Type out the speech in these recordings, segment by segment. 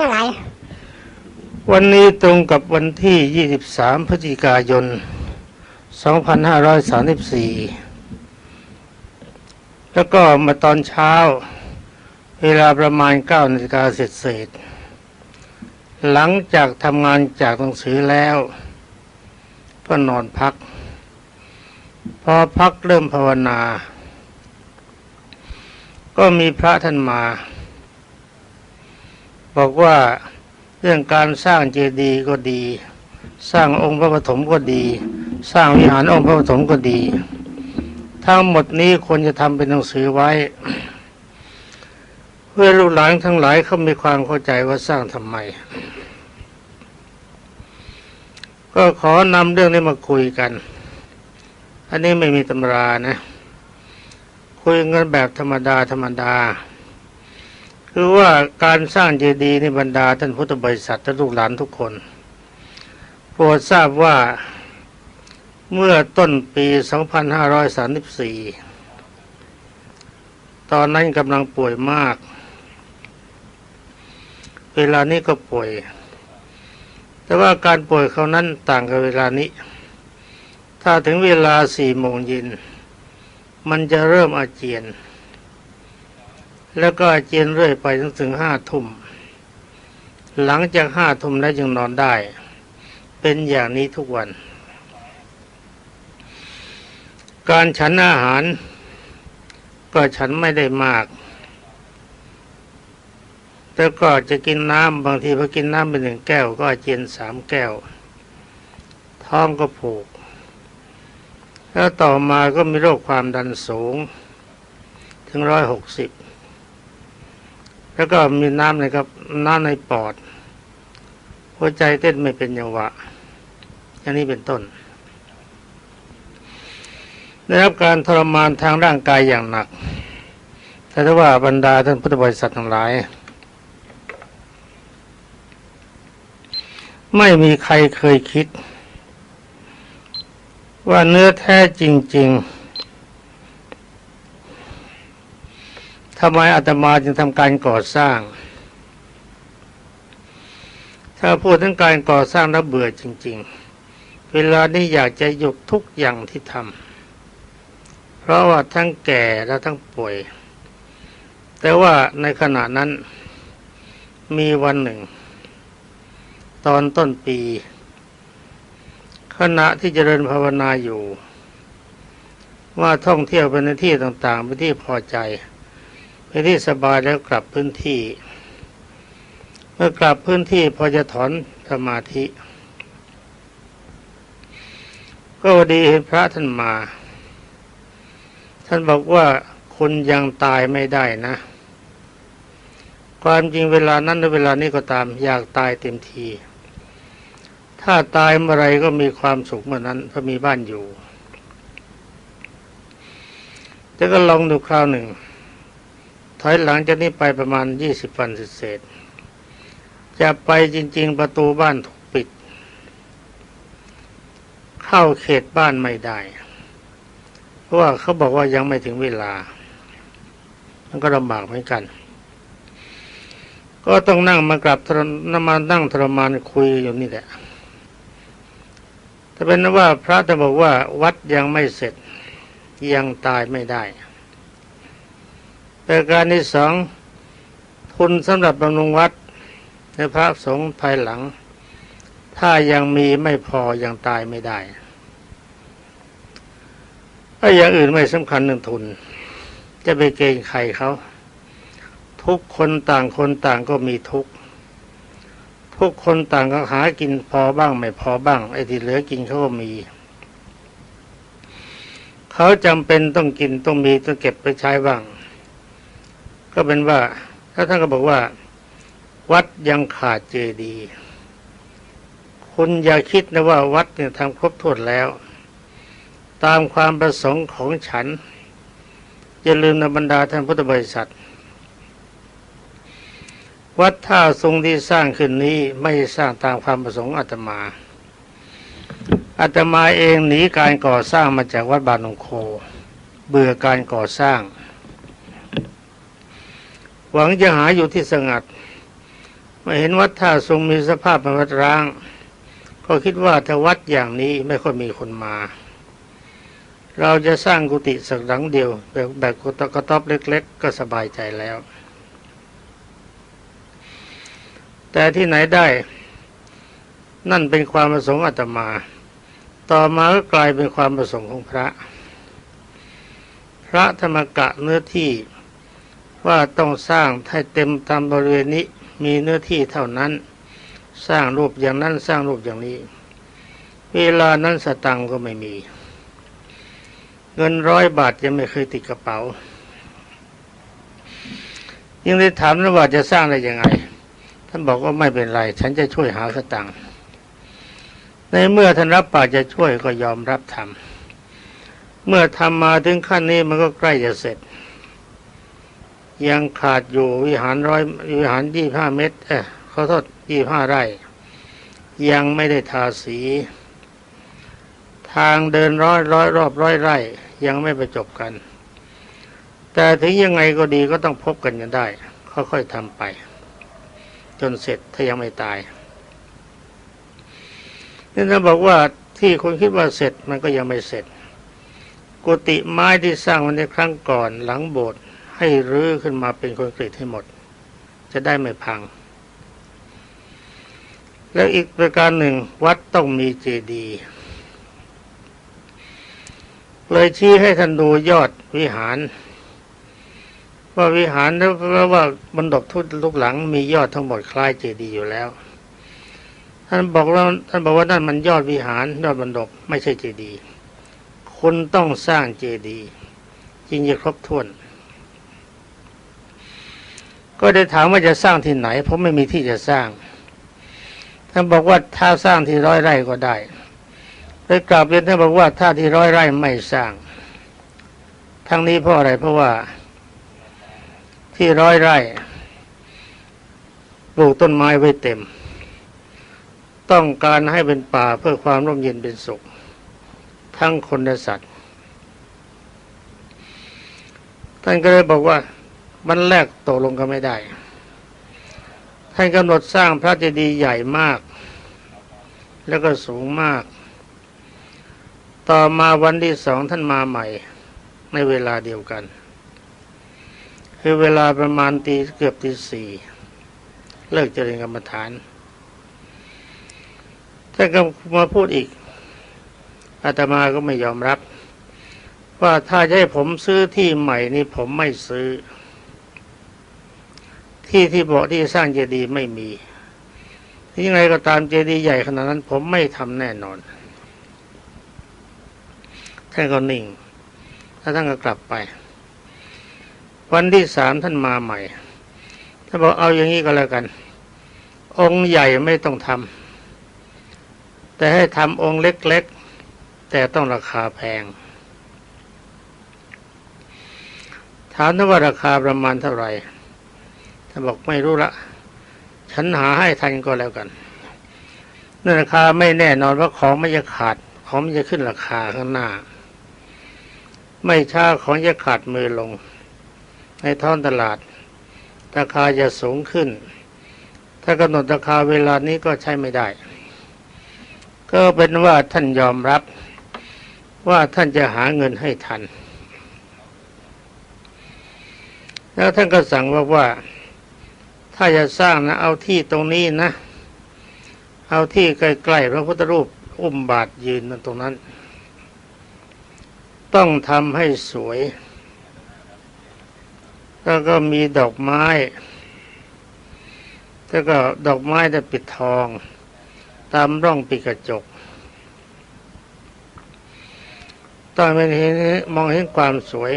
ทั้งหลายวันนี้ตรงกับวันที่ 23 พฤศจิกายน 2534 แล้วก็มาตอนเช้า เวลาประมาณ 9นาฬิกาเสร็จเสร็จ หลังจากทำงานจากหนังสือแล้ว ก็นอนพัก พอพักเริ่มภาวนา ก็มีพระท่านมา บอกว่าเรื่องการสร้างเจดีย์ก็ดี สร้างองค์พระปฐมก็ดี สร้างวิหารองค์พระปฐมก็ดี ทั้งหมดนี้ควรจะทำเป็นหนังสือไว้ เพื่อลูกหลานทั้งหลายเขามีความเข้าใจว่าสร้างทำไม ก็ขอนำเรื่องนี้มาคุยกัน อันนี้ไม่มีตำรานะ คุยกันแบบธรรมดาธรรมดา คือว่าการสร้างเจดีย์ในบรรดาท่านพุทธบริษัทและลูกหลานทุกคน โปรดทราบว่าเมื่อต้นปี 2534 ตอนนั้นกำลังป่วยมาก เวลานี้ก็ป่วย แต่ว่าการป่วยเขานั้นต่างกับเวลานี้ ถ้าถึงเวลาสี่โมงเย็นมันจะเริ่มอาเจียน แล้วก็อาเจียนเรื่อยไปจนถึงห้าทุ่ม หลังจากห้าทุ่มแล้วจึงนอนได้ เป็นอย่างนี้ทุกวัน การฉันอาหาร ก็ฉันไม่ได้มาก แต่ก็จะกินน้ำบางทีพอกินน้ำเป็นหนึ่งแก้ว ก็อาเจียนสามแก้ว ท้องก็ผูก แล้วต่อมาก็มีโรคความดันสูง ถึงร้อยหกสิบ แล้วก็มีน้ำในครับน้ำในปอด หัวใจเต้นไม่เป็นจังวะอย่างนี้เป็นต้นได้รับการทรมานทางร่างกายอย่างหนัก แต่ถ้าว่าบรรดาท่านพุทธบริษัททั้งหลาย ไม่มีใครเคยคิด ว่าเนื้อแท้จริง ๆ ทำไมอาตมาจึงทำการก่อสร้าง ถ้าพูดถึงการก่อสร้างแล้วเบื่อจริง ๆ เวลานี้อยากจะหยุดทุกอย่างที่ทำเพราะว่าทั้งแก่และทั้งป่วย แต่ว่าในขณะนั้นมีวันหนึ่ง ตอนต้นปี ขณะที่เจริญภาวนาอยู่ ว่าท่องเที่ยวไปในที่ต่างๆไปที่พอใจ ไปที่สบายแล้วกลับพื้นที่ เมื่อกลับพื้นที่พอจะถอนสมาธิ ก็ดีเห็นพระท่านมา ท่านบอกว่าคุณยังตายไม่ได้นะ ความจริงเวลานั้นหรือเวลานี้ก็ตามอยากตายเต็มที ถ้าตายเมื่อไรก็มีความสุขเมื่อนั้นเพราะมีบ้านอยู่แต่ก็ลองดูคราวหนึ่ง ถอยหลังจากนี้ไปประมาณยี่สิบวันเศษจะไปจริง ๆ ประตูบ้านถูกปิด เข้าเขตบ้านไม่ได้ เพราะว่าเขาบอกว่ายังไม่ถึงเวลา มันก็ลำบากเหมือนกัน ก็ต้องนั่งมากลับทรนมานั่งทรมานคุยอยู่นี่แหละแต่เป็นว่าพระจะบอกว่าวัดยังไม่เสร็จยังตายไม่ได้ แต่การที่สองทุนสำหรับบำรุงวัดในพระสงฆ์ภายหลัง ถ้ายังมีไม่พอยังตายไม่ได้ถ้อย่างอื่นไม่สำคัญเรื่องทุน จะไปเกรงใครเขาทุกคนต่างคนต่างก็มีทุกทุกคนต่างก็หากินพอบ้างไม่พอบ้าง ไอ้ที่เหลือกินเขาก็มี เขาจำเป็นต้องกินต้องมีต้องเก็บไปใช้บ้าง ก็เป็นว่าถ้าท่านก็บอกว่า วัดยังขาดเจดีย์คุณอย่าคิดนะว่าวัดเนี่ยทำครบถ้วนแล้ว ตามความประสงค์ของฉันอย่าลืมนะบรรดาท่านพุทธบริษัท วัดท่าทรงที่สร้างขึ้นนี้ไม่สร้างตามความประสงค์อาตมาอาตมาเองหนีการก่อสร้างมาจากวัดบานองโค เบื่อการก่อสร้าง หวังจะหาอยู่ที่สงัดเมื่อเห็นวัดท่าทรงมีสภาพเป็นวัดร้าง ก็คิดว่าถ้าวัดอย่างนี้ไม่ค่อยมีคนมา เราจะสร้างกุฏิสักหลังเดียว แบบแบบกุฏกระต๊อบเล็ก ๆ ก็สบายใจแล้ว แต่ที่ไหนได้ นั่นเป็นความประสงค์อาตมา ต่อมาก็กลายเป็นความประสงค์ของพระ พระธรรมกะเนื้อที่ ว่าต้องสร้างให้เต็มตามบริเวณนี้มีเนื้อที่เท่านั้น สร้างรูปอย่างนั้นสร้างรูปอย่างนี้ เวลานั้นสตังก็ไม่มี เงินร้อยบาทยังไม่เคยติดกระเป๋า ยังได้ถามนะว่าจะสร้างได้ยังไง ท่านบอกว่าไม่เป็นไร ฉันจะช่วยหาสตังค์ในเมื่อท่านรับปากจะช่วยก็ยอมรับทำเมื่อทำมาถึงขั้นนี้มันก็ใกล้จะเสร็จ ยังขาดอยู่วิหารร้อยวิหารยี่ห้าเมตรเออขอโทษยี่ห้าไร่ ยังไม่ได้ทาสี ทางเดินร้อยร้อยรอบร้อยไร่ ยังไม่ประจบกัน แต่ถึงยังไงก็ดีก็ต้องพบกันกันได้ ค่อยๆทำไป จนเสร็จถ้ายังไม่ตายนี่ถ้าบอกว่าที่คนคิดว่าเสร็จมันก็ยังไม่เสร็จ กุฏิไม้ที่สร้างวันในครั้งก่อนหลังโบสถ์ ให้รื้อขึ้นมาเป็นคอนกรีตให้หมด จะได้ไม่พัง แล้วอีกประการหนึ่งวัดต้องมีเจดีย์เลยชี้ให้ท่านดูยอดวิหาร ว่าวิหารแล้วว่าบนดบทุกลูกหลังมียอดทั้งหมดคล้ายเจดีย์อยู่แล้ว ท่านบอกว่าท่านบอกว่านั่นมันยอดวิหารยอดบนดบไม่ใช่เจดีย์คุณต้องสร้างเจดีย์จึงจะครบถ้วน ก็ได้ถามว่าจะสร้างที่ไหน เพราะไม่มีที่จะสร้าง ท่านบอกว่าถ้าสร้างที่ร้อยไร่ก็ได้ได้กราบเรียนท่านบอกว่าถ้าที่ร้อยไร่ไม่สร้าง ทั้งนี้เพราะอะไรเพราะว่า ที่ร้อยไร่ปลูกต้นไม้ไว้เต็ม ต้องการให้เป็นป่าเพื่อความร่มเย็นเป็นสุข ทั้งคนและสัตว์ท่านก็เลยบอกว่า มันแรกตกลงกันไม่ได้ ท่านกำหนดสร้างพระเจดีย์ใหญ่มาก แล้วก็สูงมาก ต่อมาวันที่สองท่านมาใหม่ในเวลาเดียวกัน คือเวลาประมาณตีเกือบตีสี่เลิกเจริญกรรมฐานท่านก็มาพูดอีกอาตมาก็ไม่ยอมรับ ว่าถ้าจะให้ผมซื้อที่ใหม่นี่ผมไม่ซื้อ ที่ที่บอกที่สร้างเจดีย์ไม่มียังไงก็ตามเจดีย์ใหญ่ขนาดนั้น ผมไม่ทำแน่นอนท่านก็นิ่งแล้วท่านก็กลับไป วันที่สามท่านมาใหม่ท่านบอกเอาอย่างนี้ก็แล้วกัน องค์ใหญ่ไม่ต้องทำแต่ให้ทำองค์เล็ก ๆ แต่ต้องราคาแพง ถามท่านว่าราคาประมาณเท่าไหร่ ท่านบอกไม่รู้ละ ฉันหาให้ทันก็แล้วกันนั่นราคาไม่แน่นอนว่าของไมันจะขาด ของมันจะขึ้นราคาข้างหน้า ไม่ช้าของจะขาดมือลง ในท้องตลาด ราคาจะสูงขึ้น ถ้ากำหนดราคาเวลานี้ก็ใช้ไม่ได้ ก็เป็นว่าท่านยอมรับว่าท่านจะหาเงินให้ทัน แล้วท่านก็สั่งว่าว่า ถ้าจะสร้างนะเอาที่ตรงนี้นะ เอาที่ใกล้ๆพระพุทธรูปอุ้มบาทยืนตรงนั้น ต้องทำให้สวย แล้วก็มีดอกไม้ แล้วก็ดอกไม้จะปิดทอง ตามร่องปิดกระจกต้องไม่เห็นมองเห็นความสวย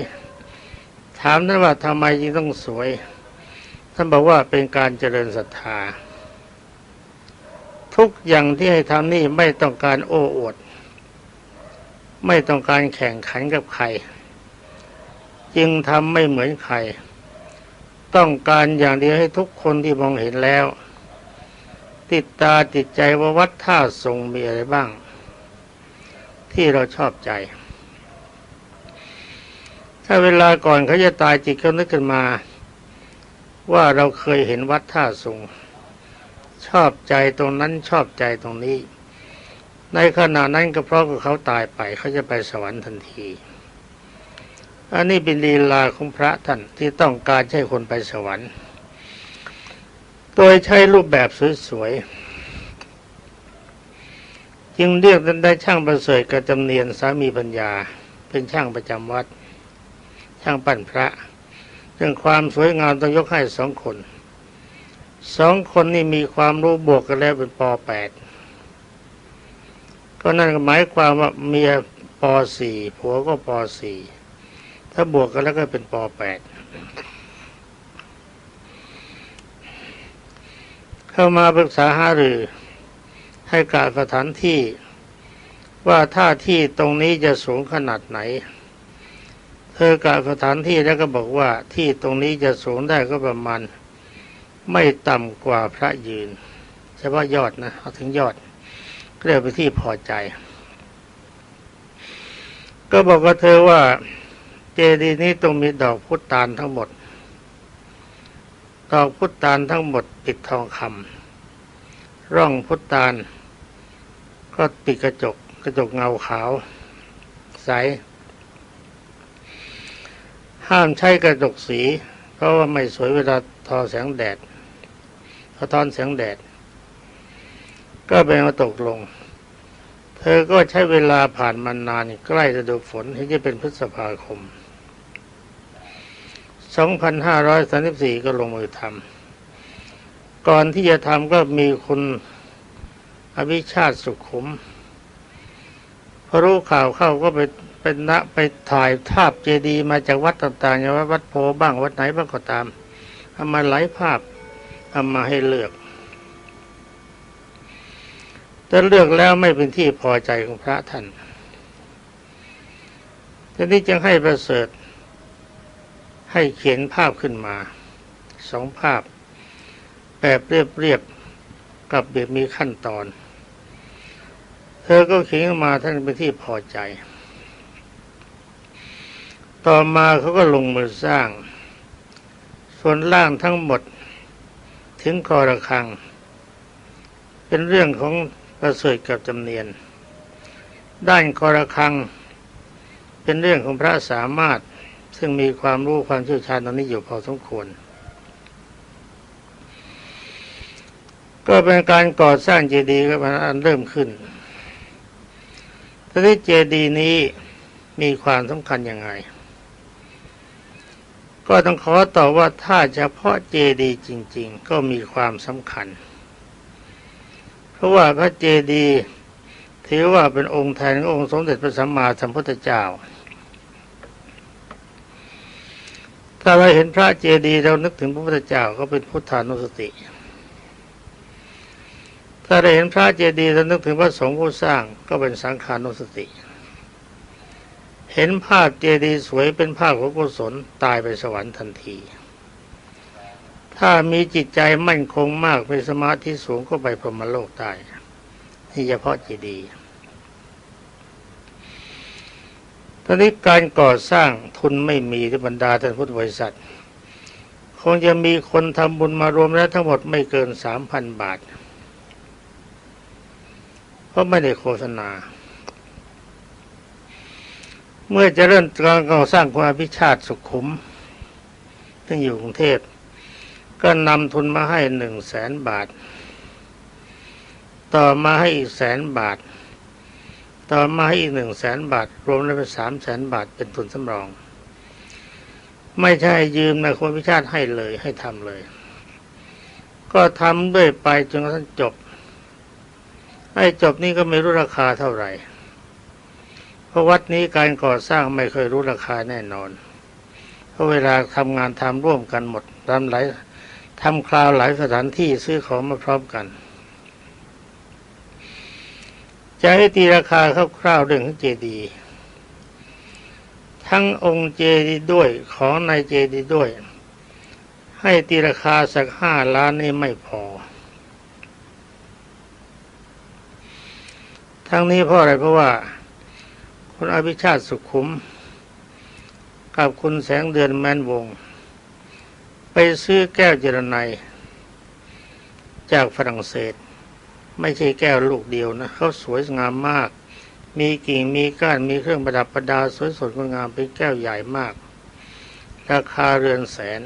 ถามท่านว่าทำไมจึงต้องสวย ท่านบอกว่าเป็นการเจริญศรัทธา ทุกอย่างที่ให้ทำนี่ไม่ต้องการโอ้อวด ไม่ต้องการแข่งขันกับใคร จึงทำไม่เหมือนใคร ต้องการอย่างเดียวให้ทุกคนที่มองเห็นแล้ว ติดตาติดใจว่าวัดท่าทรงมีอะไรบ้าง ที่เราชอบใจ ถ้าเวลาก่อนเขาจะตายจิตเขานึกขึ้นมา ว่าเราเคยเห็นวัดท่าทรงชอบใจตรงนั้นชอบใจตรงนี้ ในขณะนั้นก็เพราะเขาตายไปเขาจะไปสวรรค์ทันที อันนี้เป็นลีลาของพระท่านที่ต้องการให้คนไปสวรรค์ โดยใช้รูปแบบสวยๆ จึงเรียกท่านได้ช่างประเสริฐกับจำเนียนสามีปัญญา เป็นช่างประจำวัด ช่างปั้นพระ เรื่องความสวยงามต้องยกให้สองคนสองคนนี่มีความรู้บวกกันแล้วเป็นปแปดก็นั่นหมายความว่าเมียปสี่ผัวก็ปสี่ถ้าบวกกันแล้วก็เป็นปแปดเข้ามาปรึกษาหารือให้การสถานที่ว่าถ้าที่ตรงนี้จะสูงขนาดไหน เธอกาสถานที่แล้วก็บอกว่าที่ตรงนี้จะสูงได้ก็ประมาณไม่ต่ำกว่าพระยืนเฉพาะยอดนะเอาถึงยอดก็เรียกไปที่พอใจ ก็บอกกับเธอว่าเจดีย์นี้ต้องมีดอกพุตานทั้งหมด ดอกพุตานทั้งหมดปิดทองคำร่องพุตานก็ปิดกระจกกระจกเงาขาว ใส ห้ามใช้กระจกสี เพราะว่าไม่สวยเวลาทอแสงแดดสะท้อนแสงแดด ก็เป็นมาตกลง เธอก็ใช้เวลาผ่านมานานใกล้ฤดูฝนที่จะเป็นพฤษภาคม 2534 ก็ลงมือทำก่อนที่จะทำก็มีคุณอภิชาติสุขุมพอรู้ข่าวเข้าก็ไป เป็นณไปถ่ายภาพเจดีย์มาจากวัดต่างๆอย่างวัดโพบ้างวัดไหนบ้างก็ตามเอามาหลายภาพเอามาให้เลือก แต่เลือกแล้วไม่เป็นที่พอใจของพระท่านทีนี้จึงให้ประเสริฐ ให้เขียนภาพขึ้นมาสองภาพแบบเรียบๆกับแบบมีขั้นตอน เธอก็เขียนมาท่านเป็นที่พอใจ ต่อมาเขาก็ลงมือสร้าง ส่วนล่างทั้งหมดถึงคอระคัง เป็นเรื่องของประเสริฐกับจำเนียน ด้านคอระคัง เป็นเรื่องของพระสามารถซึ่งมีความรู้ความเชี่ยวชาญตรงนี้อยู่พอสมควร ก็เป็นการก่อสร้างเจดีย์ก็มันอันเริ่มขึ้นทีนี้เจดีย์นี้มีความสำคัญยังไง ก็ต้องขอตอบว่าถ้าเฉพาะเจดีย์จริง ๆ ก็มีความสำคัญ เพราะว่าพระเจดีย์ถือว่าเป็นองค์แทนององค์สมเด็จพระสัมมาสัมพุทธเจ้า ถ้าเราเห็นพระเจดีย์เรานึกถึงพระพุทธเจ้าก็เป็นพุทธานุสติ ถ้าเราเห็นพระเจดีย์เรานึกถึงพระสงฆ์ผู้สร้างก็เป็นสังขานุสติ เห็นภาพเจดีย์สวยเป็นภาพของกุศลตายไปสวรรค์ทันที ถ้ามีจิตใจมั่นคงมากเป็นสมาธิสูงก็ไปพรหมโลกได้นี่เฉพาะเจดีย์ตอนนี้การก่อสร้างทุนไม่มีที่บรรดาท่านพุทธบริษัท คงจะมีคนทำบุญมารวมแล้วทั้งหมดไม่เกินสามพันบาท เพราะไม่ได้โฆษณา เมื่อจะเริ่มการก่อสร้างคุณอภิชาติสุขุมซึ่งอยู่กรุงเทพก็นำทุนมาให้หนึ่งแสนบาท ต่อมาให้อีกแสนบาท ต่อมาให้อีกหนึ่งแสนบาท รวมแล้วเป็นสามแสนบาทเป็นทุนสำรอง ไม่ใช่ยืมนะคุณพิชาติให้เลยให้ทำเลย ก็ทำด้วยไปจนกระทั่งจบไอ้จบนี่ก็ไม่รู้ราคาเท่าไหร่ เพราะวัดนี้การก่อสร้างไม่เคยรู้ราคาแน่นอน เพราะเวลาทำงานทำร่วมกันหมดทำหลายทำคราวหลายสถานที่ซื้อของมาพร้อมกัน จะให้ตีราคาคร่าวๆเรื่องของเจดีย์ทั้งองค์เจดีย์ด้วยของในเจดีย์ด้วย ให้ตีราคาสักห้าล้านนี่ไม่พอ ทั้งนี้เพราะอะไรเพราะว่า คุณอภิชาติสุขุม กับคุณแสงเดือนแมนวง ไปซื้อแก้วเจรไนจากฝรั่งเศส ไม่ใช่แก้วลูกเดียวนะเขาสวยงามมาก มีกิ่งมีก้านมีเครื่องประดับประดาสวยสดงดงามเป็นแก้วใหญ่มาก ราคาเรือนแสน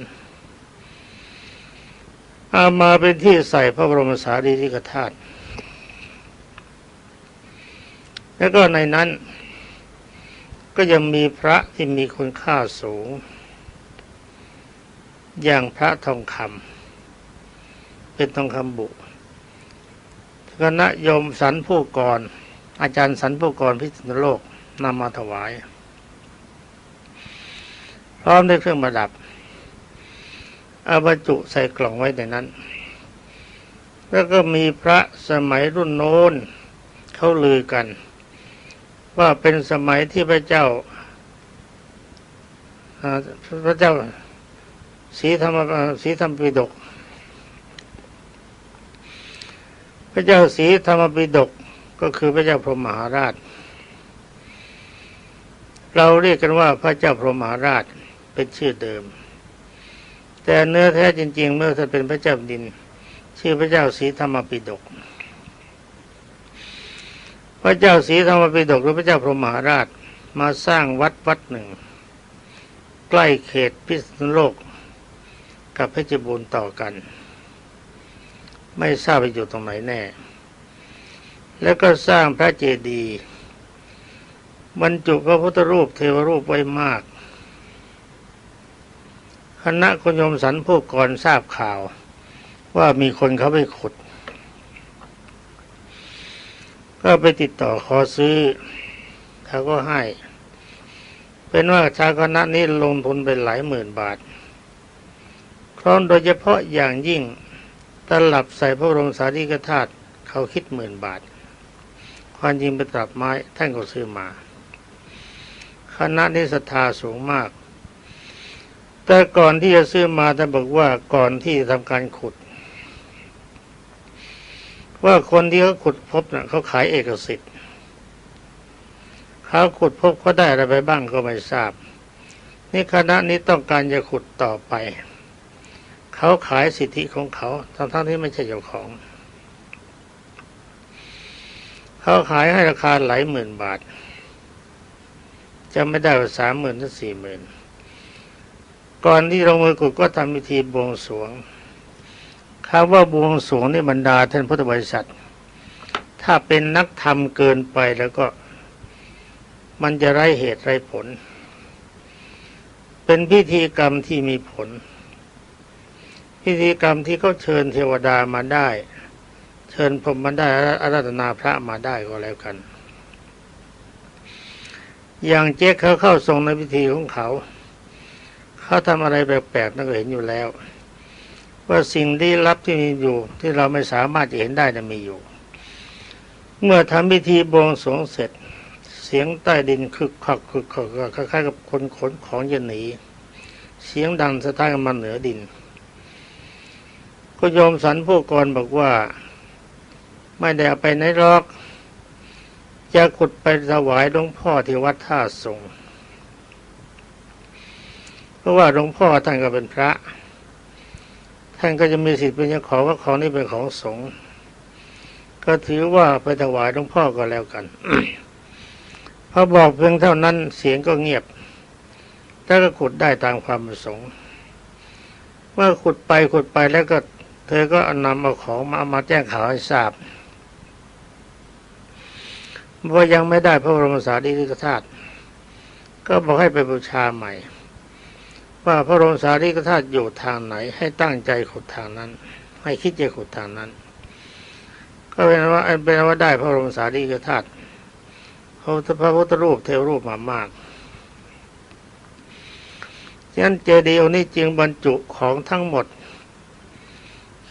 เอามาเป็นที่ใส่พระบรมสารีริกธาตุแล้วก็ในนั้น ก็ยังมีพระที่มีคุณค่าสูง อย่างพระทองคำเป็นทองคำบุคณะโยมสันผู้กร อาจารย์สันผู้กรพิษณุโลกนำมาถวาย พร้อมด้วยเครื่องประดับเอาบรรจุใส่กล่องไว้ในนั้น แล้วก็มีพระสมัยรุ่นโน้นเขาลือกัน ว่าเป็นสมัยที่พระเจ้าพระเจ้าสีธรรมสีธรรมปิฎกพระเจ้าสีธรรมปิฎกก็คือพระเจ้าพรหมหาราช เราเรียกกันว่าพระเจ้าพรหมหาราชเป็นชื่อเดิม แต่เนื้อแท้จริง ๆ เมื่อท่านเป็นพระเจ้าแผ่นดิน ชื่อพระเจ้าศรีธรรมปิฎก ระเจ้าศรีธรรมปิฎกหรือพระเจ้าพรหมหาราชมาสร้างวัดวัดหนึ่ง ใกล้เขตพิษณุโลก กับเพชรบูรณ์ต่อกัน ไม่ทราบไปอยู่ตรงไหนแน่ แล้วก็สร้างพระเจดีย์บรรจุพระพุทธรูปเทวรูปไว้มากคณะคนโยมสันผู้ก่อนทราบข่าว ว่ามีคนเขาไปขุด ก็ไปติดต่อขอซื้อเขาก็ให้ เป็นว่าชาวคณะนี้ลงทุนไปหลายหมื่นบาทพร้อมโดยเฉพาะอย่างยิ่งตลับใส่พระบรมสารีริกธาตุเขาคิดหมื่นบาท ความจริงเป็นตลับไม้ท่านก็ซื้อมา คณะนี้ศรัทธาสูงมาก แต่ก่อนที่จะซื้อมาท่านบอกว่าก่อนที่จะทำการขุด ว่าคนที่เขาขุดพบน่ะเขาขายเอกสิทธิ์เขาขุดพบเขาได้อะไรไปบ้างก็ไม่ทราบ นี่คณะนี้ต้องการจะขุดต่อไป เขาขายสิทธิของเขาทั้งๆที่ไม่ใช่เจ้าของ เขาขายให้ราคาหลายหมื่นบาทจะไม่ได้ว่าสามหมื่นถึงสี่หมื่นก่อนที่ลงมือขุดก็ทำพิธีบวงสรวง คำว่าบวงสรวงนี่บรรดาท่านพุทธบริษัท ถ้าเป็นนักธรรมเกินไปแล้วก็ มันจะไร้เหตุไร้ผล เป็นพิธีกรรมที่มีผล พิธีกรรมที่เขาเชิญเทวดามาได้ เชิญพรมมาได้อาราธนาพระมาได้ก็แล้วกัน อย่างเจ๊เขาเข้าทรงในพิธีของเขา เขาทำอะไรแปลกๆนั่นก็เห็นอยู่แล้ว ว่าสิ่งที่ลับที่มีอยู่ที่เราไม่สามารถจะเห็นได้จะมีอยู่ เมื่อทำพิธีบวงสรวงเสร็จ เสียงใต้ดินคึกคักคึกคักคล้ายๆกับคนขนของจะหนีเสียงดังสะท้านมาเหนือดิน ก็โยมสันผู้กรบอกว่า ไม่ได้เอาไปไหนหรอกจะขุดไปถวายหลวงพ่อที่วัดท่าสงเพราะว่าหลวงพ่อท่านก็เป็นพระ ท่านก็จะมีสิทธิ์เป็นเจ้าของว่าของนี้เป็นของสงฆ์ก็ถือว่าไปถวายหลวงพ่อก็แล้วกันพอบอกเพียงเท่านั้นเสียงก็เงียบแล้วก็ขุดได้ตามความประสงค์เมื่อขุดไปขุดไปแล้วก็ เธอก็นำเอาของมาเอามาแจ้งข่าวให้ทราบว่ายังไม่ได้พระบรมสารีริกธาตุก็บอกให้ไปบูชาใหม่ ว่าพระบรมสารีริกธาตุอยู่ทางไหน ให้ตั้งใจขุดทางนั้น ให้คิดจะขุดทางนั้น ก็เป็นว่าเป็นว่าได้พระบรมสารีริกธาตุพระพุทธพระพุทธรูปเทวรูปมามากฉะนั้นเจดีย์นี้จึงบรรจุของทั้งหมด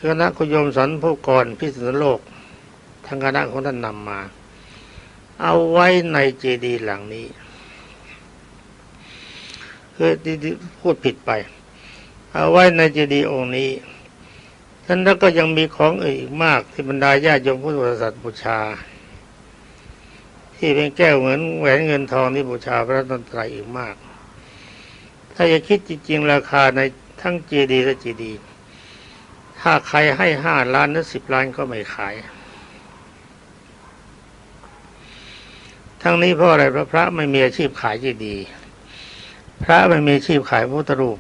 คณะคุยมสันผู้กรพิษณุโลกทางคณะของท่านนำมา เอาไว้ในเจดีย์หลังนี้ คือที่พูดผิดไป เอาไว้ในเจดีย์องค์นี้ท่านแล้วก็ยังมีของอื่นอีกมากที่บรรดาญาติโยมพุทธบริษัทบูชา ที่เป็นแก้วเหมือนแหวนเงินทองที่บูชาพระตนตรัยอีกมาก ถ้าจะคิดจริงๆ ราคาในทั้งเจดีย์และเจดีย์ถ้าใครให้ห้าล้านหรือสิบล้านก็ไม่ขาย ทั้งนี้เพราะอะไรพระพระไม่มีอาชีพขายเจดีย์ พระไม่มีชีพขายพระพุทธรูป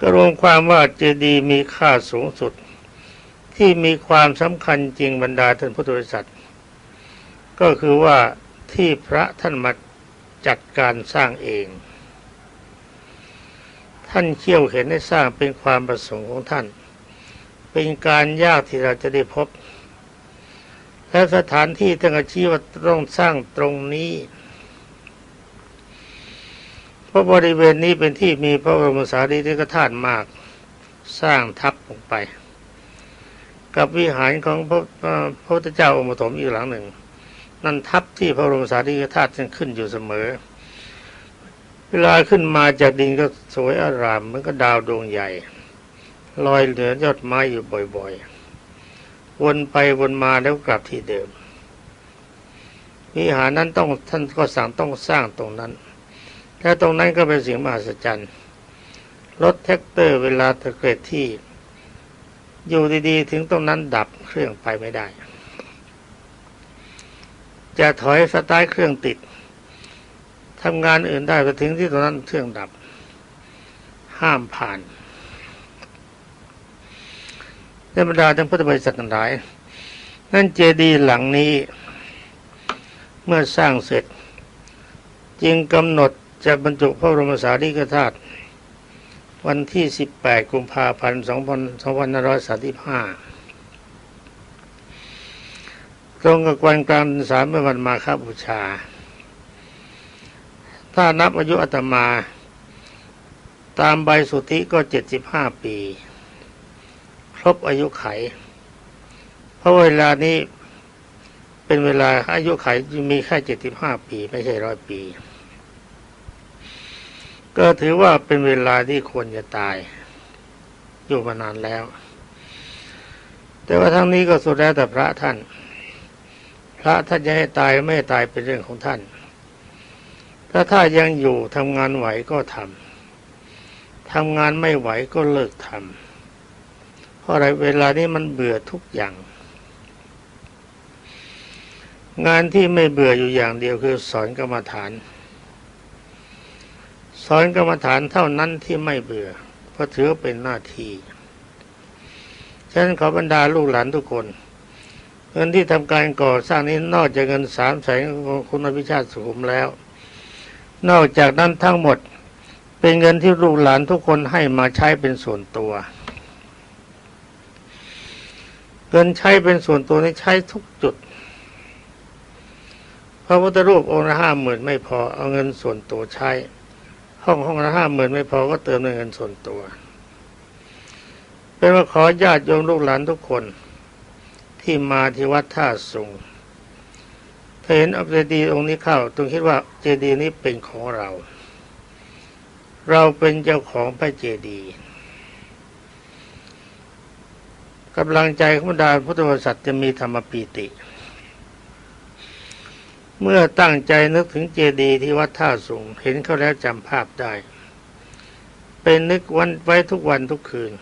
ก็รวมความว่าเจดีย์มีค่าสูงสุด ที่มีความสำคัญจริงบรรดาท่านพุทธบริษัท ก็คือว่าที่พระท่านมาจัดการสร้างเอง ท่านเขี่ยวเห็นให้สร้างเป็นความประสงค์ของท่าน เป็นการยากที่เราจะได้พบ และสถานที่ตั้งอาชีว่าต้องสร้างตรงนี้ เพราะบริเวณนี้เป็นที่มีพระบรมสารีริกธาตุมากสร้างทับลงไป กับวิหารของพระพระพุทธเจ้าองค์ปฐมอีกหลังหนึ่ง นั่นทับที่พระบรมสารีริกธาตุยังขึ้นอยู่เสมอ เวลาขึ้นมาจากดินก็สวยอารามเหมือนกับดาวดวงใหญ่ ลอยเหนือยอดไม้อยู่บ่อยๆ วนไปวนมาแล้วกลับที่เดิมวิหารนั้นต้องท่านก็สั่งต้องสร้างตรงนั้น และตรงนั้นก็เป็นสิ่งมหัศจรรย์รถแท็กเตอร์เวลาตะเกียที่ อยู่ดีๆ ถึงตรงนั้นดับเครื่องไปไม่ได้ จะถอยสตาร์ทเครื่องติดทำงานอื่นได้ไปถึงที่ตรงนั้นเครื่องดับ ห้ามผ่านในบรรดาท่านพุทธบริษัททั้งหลาย นั่นเจดีย์หลังนี้ เมื่อสร้างเสร็จ จึงกำหนด จะบรรจุพระบรมสารีริกธาตุวันที่ 18 กุมภาพันธ์2535 ตรงกับวันกลางสามเมื่อวันมาฆบูชา ถ้านับอายุอาตมา ตามใบสุทธิก็ 75 ปี ครบอายุไข เพราะเวลานี้เป็นเวลาอายุไขมีแค่ 75 ปี ไม่ใช่ร้อยปี ก็ถือว่าเป็นเวลาที่ควรจะตาย อยู่มานานแล้ว แต่ว่าทั้งนี้ก็สุดแล้วแต่พระท่าน พระท่านจะให้ตายไม่ตายเป็นเรื่องของท่าน ถ้าถ้ายังอยู่ทำงานไหวก็ทำทำงานไม่ไหวก็เลิกทำเพราะอะไรเวลานี้มันเบื่อทุกอย่าง งานที่ไม่เบื่ออยู่อย่างเดียวคือสอนกรรมฐาน สอนกรรมฐานเท่านั้นที่ไม่เบื่อเพราะถือเป็นหน้าที่ฉะนั้นขอบรรดาลูกหลานทุกคน เงินที่ทำการก่อสร้างนี้นอกจากเงินสามแสนของคุณอภิชาติสุขุมแล้ว นอกจากนั้นทั้งหมดเป็นเงินที่ลูกหลานทุกคนให้มาใช้เป็นส่วนตัวเงินใช้เป็นส่วนตัวนี้ใช้ทุกจุดพระพุทธรูปองค์ละห้าหมื่นไม่พอเอาเงินส่วนตัวใช้ ห้องห้องละห้าหมื่นไม่พอก็เติมด้วยเงินส่วนตัวเป็นว่าขอญาติโยมลูกหลานทุกคนที่มาที่วัดท่าสุงถ้าเห็นเอาเจดีย์องค์นี้เข้าต้องคิดว่าเจดีย์นี้เป็นของเรา เราเป็นเจ้าของพระเจดีย์กำลังใจของดาพุทธบริษัทจะมีธรรมปีติ เมื่อตั้งใจนึกถึงเจดีย์ที่วัดท่าสุงเห็นเขาแล้วจำภาพได้ เป็นนึกวันไว้ทุกวันทุกคืน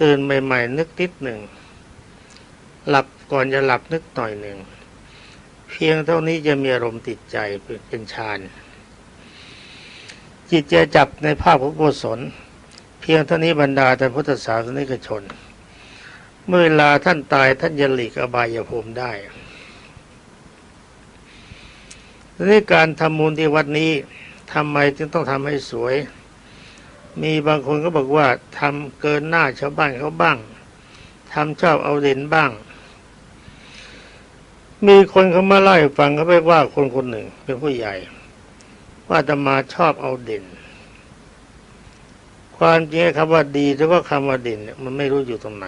ตื่นใหม่ๆ นึกนิดหนึ่ง หลับก่อนจะหลับนึกหน่อยหนึ่ง เพียงเท่านี้จะมีอารมณ์ติดใจเป็นฌานจิตจะจับในภาพของกุศลเพียงเท่านี้บรรดาแต่พุทธศาสนิกชน เมื่อเวลาท่านตายท่านจะหลีกอบายภูมิได้ ทีนี้การทำมูลที่วัดนี้ทำไมจึงต้องทำให้สวย มีบางคนก็บอกว่าทำเกินหน้าชาวบ้านเขาบ้างทำชอบเอาเด่นบ้าง มีคนเขามาเล่าให้ฟังเขาไปว่าคนคนหนึ่งเป็นผู้ใหญ่ ว่าอาตมาชอบเอาเด่น ความจริงคำว่าดีหรือว่าคำว่าเด่นเนี่ยมันไม่รู้อยู่ตรงไหน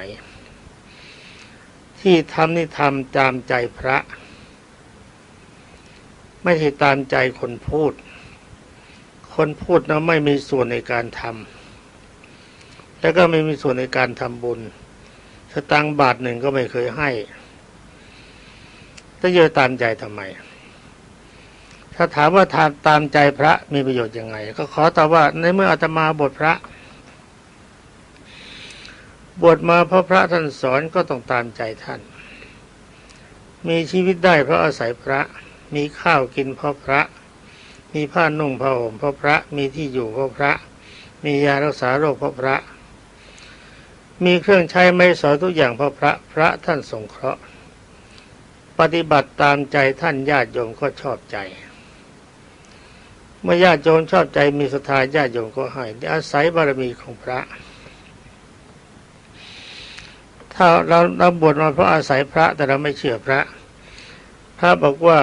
ที่ทำนี่ทำตามใจพระ ไม่ใช่ตามใจคนพูด คนพูดนะไม่มีส่วนในการทำแล้วก็ไม่มีส่วนในการทำบุญ สตางค์บาทหนึ่งก็ไม่เคยให้จะเยอะตามใจทำไม ถ้าถามว่าทานตามใจพระมีประโยชน์ยังไง ก็ขอตอบว่าในเมื่ออาตมาบทพระ บวชมาเพราะพระท่านสอนก็ต้องตามใจท่าน มีชีวิตได้เพราะอาศัยพระ มีข้าวกินเพราะพระ มีผ้านุ่งผ้าห่มเพราะพระ มีที่อยู่เพราะพระ มียารักษาโรคเพราะพระ มีเครื่องใช้ไม่สอยทุกอย่างเพราะพระ พระท่านสงเคราะห์ ปฏิบัติตามใจท่านญาติโยมก็ชอบใจ เมื่อญาติโยมชอบใจมีศรัทธาญาติโยมก็ให้อาศัยบารมีของพระถ้าเราเราบวชมาเพราะอาศัยพระแต่เราไม่เชื่อพระ พระบอกว่า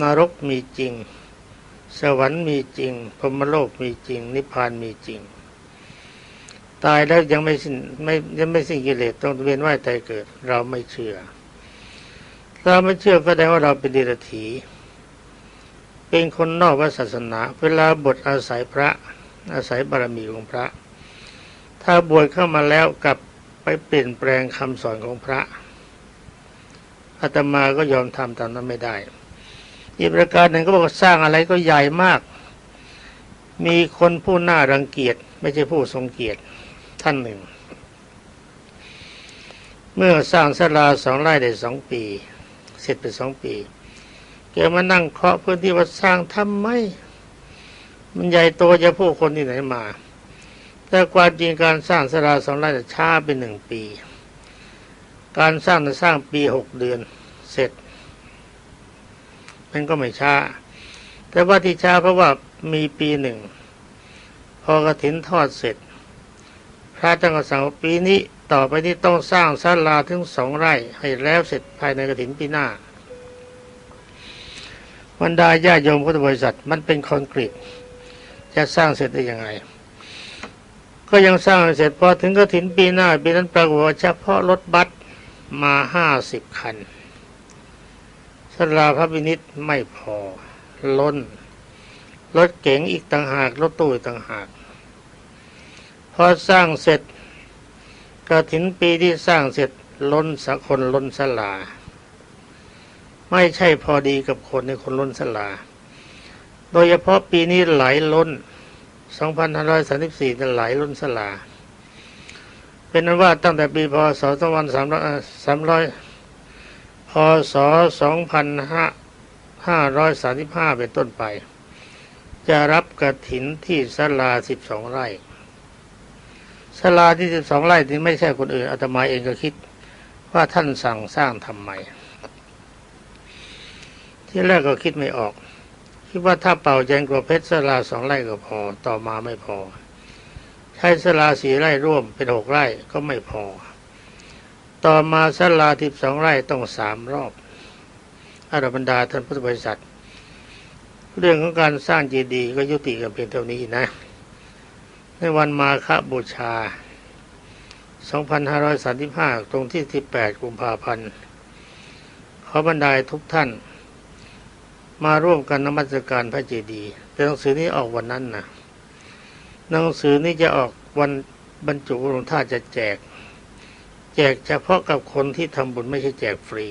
นรกมีจริง สวรรค์มีจริงพรหมโลกมีจริง นิพพานมีจริง ตายแล้วยังไม่สิ้นไม่ยังไม่สิ้นกิเลสต้องเวียนว่ายตายเกิด เราไม่เชื่อ เราไม่เชื่อก็แสดงว่าเราเป็นเดรัจฉีเป็นคนนอกวัศาสนา เวลาบทอาศัยพระ อาศัยบารมีของพระ ถ้าบวชเข้ามาแล้วกลับไปเปลี่ยนแปลงคำสอนของพระอาตมาก็ยอมทำตามนั้นไม่ได้ อีกประการหนึ่งก็บอกว่าสร้างอะไรก็ใหญ่มาก มีคนผู้น่ารังเกียจไม่ใช่ผู้ทรงเกียรติท่านหนึ่ง เมื่อสร้างศาลาสองไร่ได้สองปี เสร็จไปสองปีแกมานั่งเคาะพื้นที่ว่าสร้างทำไมมันใหญ่โตจะผู้คนที่ไหนมา แต่ความจริงการสร้างศาลาสองไร่ช้าไปหนึ่งปี การสร้างจะสร้างปีหกเดือน เสร็จ มันก็ไม่ช้า แต่ว่าที่ช้าเพราะว่ามีปีหนึ่ง พอกระถินทอดเสร็จ พระจังหวัดสังปีนี้ต่อไปนี้ต้องสร้างศาลาถึงสองไร่ให้แล้วเสร็จภายในกระถินปีหน้าบรรดาญาโยมพุทธบริษัทมันเป็นคอนกรีตจะสร้างเสร็จได้ยังไง ก็ยังสร้างเสร็จพอถึงกระถินปีหน้าปีนั้นปรากฏว่าเฉพาะรถบัสมาห้าสิบคัน สลาพระวินิตไม่พอ ล้น รถเก๋งอีกต่างหาก รถตู้อีกต่างหาก พอสร้างเสร็จกระถินปีที่สร้างเสร็จล้นสักคนล้นสลา ไม่ใช่พอดีกับคนในคนล้นสลา โดยเฉพาะปีนี้ไหลล้น 2534จะไหลล้นสลา เป็นนั้นว่าตั้งแต่ปีพศ 2300 พศ 2535 เป็นต้นไป จะรับกระถินที่สลา 12 ไร่สลาที่ 12 ไร่นี้ไม่ใช่คนอื่นอาตมาเองก็คิดว่าท่านสั่งสร้างทำไม ที่แรกก็คิดไม่ออก คิดว่าถ้าเป่าแจงกระเพชรสลาสองไร่ก็พอ ต่อมาไม่พอ ใช้สลาสีไร่ร่วมเป็นหกไร่ก็ไม่พอ ต่อมาสลาทิบสองไร่ต้องสามรอบอาราบรรดาท่านพุทธบริษัท เรื่องของการสร้างเจดีย์ก็ยุติกันเพียงเท่านี้นะ ในวันมาฆบูชา 2535 ตรงที่ 18 กุมภาพันธ์ ขอบรรดาทุกท่าน มาร่วมกันนมัสการพระเจดีย์แต่หนังสือนี้ออกวันนั้นนะหนังสือนี้จะออกวันบรรจุลงท่าจะแจก แจกเฉพาะกับคนที่ทำบุญไม่ใช่แจกฟรี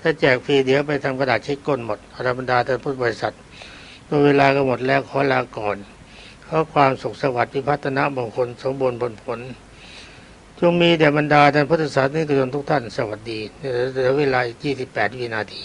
ถ้าแจกฟรีเดี๋ยวไปทำกระดาษเช็คก้นหมดอรบรรดาท่านพุทธบริษัทโดยเวลาก็หมดแล้วขอลาก่อนขอความสุขสวัสดิ์พิพัฒนามงคลสมบูรณ์ผลผลจงมีแด่บรรดาท่านพุทธศาสนิกชนทุกท่านสวัสดีเหลือเวลาอีก28 วินาที